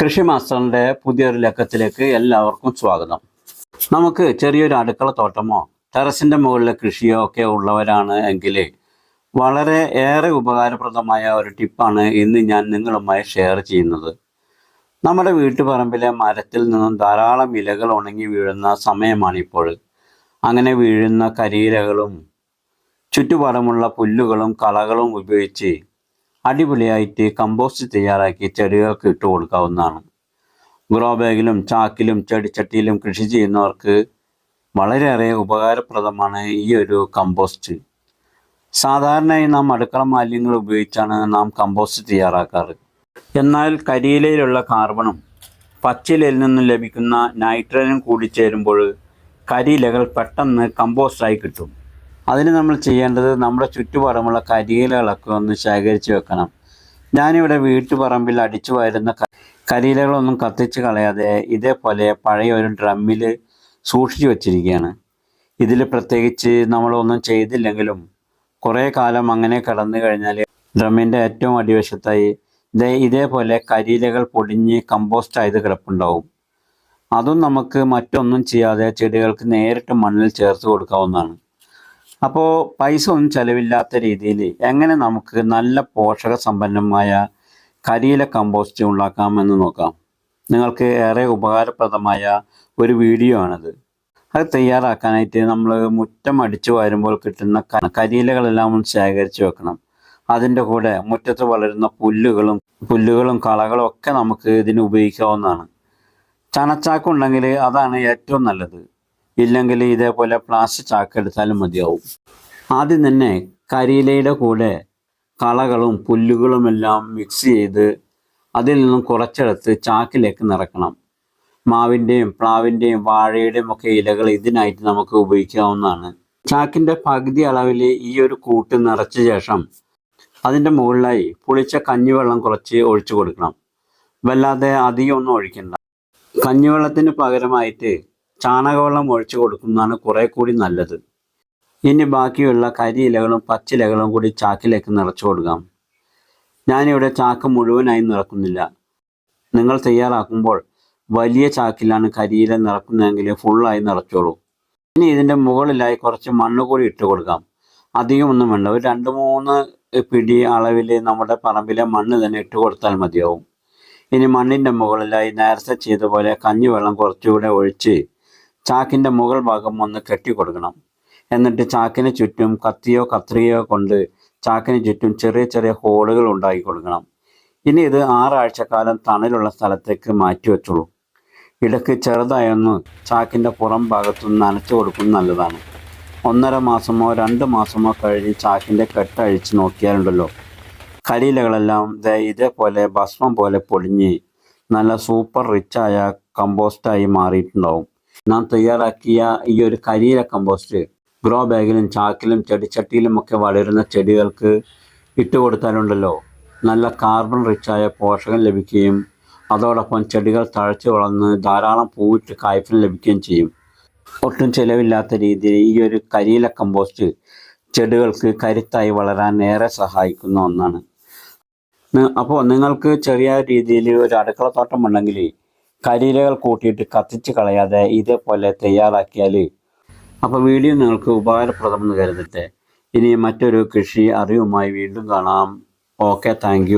കൃഷി മാസ്റ്ററിന്റെ പുതിയൊരു ലക്കത്തിലേക്ക് എല്ലാവർക്കും സ്വാഗതം. നമുക്ക് ചെറിയൊരു അടുക്കള തോട്ടമോ ടെറസിന്റെ മുകളിലെ കൃഷിയോ ഒക്കെ ഉള്ളവരാണ് എങ്കിൽ വളരെ ഏറെ ഉപകാരപ്രദമായ ഒരു ടിപ്പാണ് ഇന്ന് ഞാൻ നിങ്ങളുമായി ഷെയർ ചെയ്യുന്നത്. നമ്മുടെ വീട്ടുപറമ്പിലെ മരത്തിൽ നിന്നും ധാരാളം ഇലകൾ ഉണങ്ങി വീഴുന്ന സമയമാണിപ്പോൾ അങ്ങനെ വീഴുന്ന കരിയിലകളും ചുറ്റുപാടുമുള്ള പുല്ലുകളും കളകളും ഉപയോഗിച്ച് അടിപൊളിയായിട്ട് കമ്പോസ്റ്റ് തയ്യാറാക്കി ചെടികൾക്ക് ഇട്ട് കൊടുക്കാവുന്നതാണ്. ഗ്രോ ബാഗിലും ചാക്കിലും ചെടിച്ചട്ടിയിലും കൃഷി ചെയ്യുന്നവർക്ക് വളരെയേറെ ഉപകാരപ്രദമാണ് ഈ ഒരു കമ്പോസ്റ്റ് സാധാരണയായി നാം അടുക്കള മാലിന്യങ്ങൾ ഉപയോഗിച്ചാണ് നാം കമ്പോസ്റ്റ് തയ്യാറാക്കാറ്. എന്നാൽ കരിയിലയിലുള്ള കാർബണും പച്ചിലയിൽ നിന്നും ലഭിക്കുന്ന നൈട്രജനും കൂടി ചേരുമ്പോൾ കരിയിലകൾ പെട്ടെന്ന് കമ്പോസ്റ്റായി കിട്ടും. അതിന് നമ്മൾ ചെയ്യേണ്ടത് നമ്മുടെ ചുറ്റുപാടുമുള്ള കരിയിലകളൊക്കെ ഒന്ന് ശേഖരിച്ച് വെക്കണം. ഞാനിവിടെ വീട്ടുപറമ്പിൽ അടിച്ചു വരുന്ന കരിയിലകളൊന്നും കത്തിച്ച് കളയാതെ ഇതേപോലെ പഴയ ഒരു ഡ്രമ്മിൽ സൂക്ഷിച്ചു വച്ചിരിക്കുകയാണ്. ഇതിൽ പ്രത്യേകിച്ച് നമ്മളൊന്നും ചെയ്തില്ലെങ്കിലും കുറേ കാലം അങ്ങനെ കടന്നു കഴിഞ്ഞാൽ ഡ്രമ്മിന്റെ ഏറ്റവും അടിവശത്തായി ഇതേ ഇതേപോലെ കരിയിലകൾ പൊടിഞ്ഞ് കമ്പോസ്റ്റ് ആയത് കിടപ്പുണ്ടാവും. അതും നമുക്ക് മറ്റൊന്നും ചെയ്യാതെ ചെടികൾക്ക് നേരിട്ട് മണ്ണിൽ ചേർത്ത് കൊടുക്കാവുന്നതാണ്. അപ്പോൾ പൈസ ഒന്നും ചിലവില്ലാത്ത രീതിയിൽ എങ്ങനെ നമുക്ക് നല്ല പോഷക സമ്പന്നമായ കരിയില കമ്പോസ്റ്റ് ഉണ്ടാക്കാമെന്ന് നോക്കാം. നിങ്ങൾക്ക് ഏറെ ഉപകാരപ്രദമായ ഒരു വീഡിയോ ആണത്. അത് തയ്യാറാക്കാനായിട്ട് നമ്മൾ മുറ്റം അടിച്ചു വരുമ്പോൾ കിട്ടുന്ന കരിയിലകളെല്ലാം ഒന്ന് ശേഖരിച്ച് വെക്കണം. അതിന്റെ കൂടെ മുറ്റത്ത് വളരുന്ന പുല്ലുകളും പുല്ലുകളും കളകളും ഒക്കെ നമുക്ക് ഇതിന് ഉപയോഗിക്കാവുന്നതാണ്. ചണച്ചാക്കുണ്ടെങ്കിൽ അതാണ് ഏറ്റവും നല്ലത്. ഇല്ലെങ്കിൽ ഇതേപോലെ പ്ലാസ്റ്റിക് ചാക്ക് എടുത്താലും മതിയാവും. ആദ്യം തന്നെ കരിയിലയുടെ കൂടെ കളകളും പുല്ലുകളുമെല്ലാം മിക്സ് ചെയ്ത് അതിൽ നിന്നും കുറച്ചെടുത്ത് ചാക്കിലേക്ക് നിറക്കണം മാവിന്റെയും പ്ലാവിന്റെയും വാഴയുടെയും ഒക്കെ ഇലകൾ ഇതിനായിട്ട് നമുക്ക് ഉപയോഗിക്കാവുന്നതാണ്. ചാക്കിന്റെ പകുതി അളവിൽ ഈ ഒരു കൂട്ട് നിറച്ച ശേഷം അതിന്റെ മുകളിലായി പുളിച്ച കഞ്ഞിവെള്ളം കുറച്ച് ഒഴിച്ചു കൊടുക്കണം. വല്ലാതെ അധികം ഒന്നും ഒഴിക്കണ്ട. കഞ്ഞിവെള്ളത്തിന് പകരമായിട്ട് ചാണകവെള്ളം ഒഴിച്ചു കൊടുക്കുന്നതാണ് കുറെ കൂടി നല്ലത്. ഇനി ബാക്കിയുള്ള കരിയിലകളും പച്ചിലകളും കൂടി ചാക്കിലേക്ക് നിറച്ചു കൊടുക്കാം. ഞാനിവിടെ ചാക്ക് മുഴുവനായി നിറക്കുന്നില്ല. നിങ്ങൾ തയ്യാറാക്കുമ്പോൾ വലിയ ചാക്കിലാണ് കരിയില നിറക്കുന്നതെങ്കിൽ ഫുള്ളായി നിറച്ചോളൂ. ഇനി ഇതിന്റെ മുകളിലായി കുറച്ച് മണ്ണ് കൂടി ഇട്ട് കൊടുക്കാം. അധികമൊന്നും വേണ്ട. ഒരു രണ്ട് മൂന്ന് പിടി അളവിൽ നമ്മുടെ പറമ്പിലെ മണ്ണ് തന്നെ ഇട്ട് കൊടുത്താൽ മതിയാവും. ഇനി മണ്ണിന്റെ മുകളിലായി നേരത്തെ ചെയ്ത പോലെ കഞ്ഞിവെള്ളം കുറച്ചുകൂടെ ഒഴിച്ച് ചാക്കിന്റെ മുകൾ ഭാഗം ഒന്ന് കെട്ടി കൊടുക്കണം. എന്നിട്ട് ചാക്കിന് ചുറ്റും കത്തിയോ കത്രിയോ കൊണ്ട് ചാക്കിന് ചുറ്റും ചെറിയ ചെറിയ ഹോളുകൾ ഉണ്ടാക്കി കൊടുക്കണം. ഇനി ഇത് ആറാഴ്ചക്കാലം തണലുള്ള സ്ഥലത്തേക്ക് മാറ്റി വെച്ചോളൂ. ഇടയ്ക്ക് ചെറുതായൊന്ന് ചാക്കിന്റെ പുറം ഭാഗത്തുനിന്ന് നനച്ചു കൊടുക്കുന്നത് നല്ലതാണ്. ഒന്നര മാസമോ രണ്ട് മാസമോ കഴിഞ്ഞ് ചാക്കിന്റെ കെട്ട് അഴിച്ച് നോക്കിയാലുണ്ടല്ലോ കരിയിലകളെല്ലാം ഇതേപോലെ ഭസ്മം പോലെ പൊടിഞ്ഞ് നല്ല സൂപ്പർ റിച്ചായ കമ്പോസ്റ്റായി മാറിയിട്ടുണ്ടാവും. നാം തയ്യാറാക്കിയ ഈ ഒരു കരിയില കമ്പോസ്റ്റ് ഗ്രോ ബാഗിലും ചാക്കിലും ചെടിച്ചട്ടിയിലും ഒക്കെ വളരുന്ന ചെടികൾക്ക് ഇട്ട് കൊടുത്താലുണ്ടല്ലോ നല്ല കാർബൺ റിച്ചായ പോഷകം ലഭിക്കുകയും അതോടൊപ്പം ചെടികൾ തഴച്ചു വളർന്ന് ധാരാളം പൂവിട്ട് കായ്ഫലം ലഭിക്കുകയും ചെയ്യും. ഒട്ടും ചിലവില്ലാത്ത രീതിയിൽ ഈ ഒരു കരിയില കമ്പോസ്റ്റ് ചെടികൾക്ക് കരുത്തായി വളരാൻ ഏറെ സഹായിക്കുന്ന ഒന്നാണ്. അപ്പോൾ നിങ്ങൾക്ക് ചെറിയ രീതിയിൽ ഒരു അടുക്കളത്തോട്ടം ഉണ്ടെങ്കിൽ കരിയിലകൾ കൂട്ടിയിട്ട് കത്തിച്ച് കളയാതെ ഇതേപോലെ തയ്യാറാക്കിയാൽ അപ്പോൾ വീഡിയോ നിങ്ങൾക്ക് ഉപകാരപ്രദമെന്ന് കരുതട്ടെ. ഇനി മറ്റൊരു കൃഷി അറിവുമായി വീണ്ടും കാണാം. Okay thank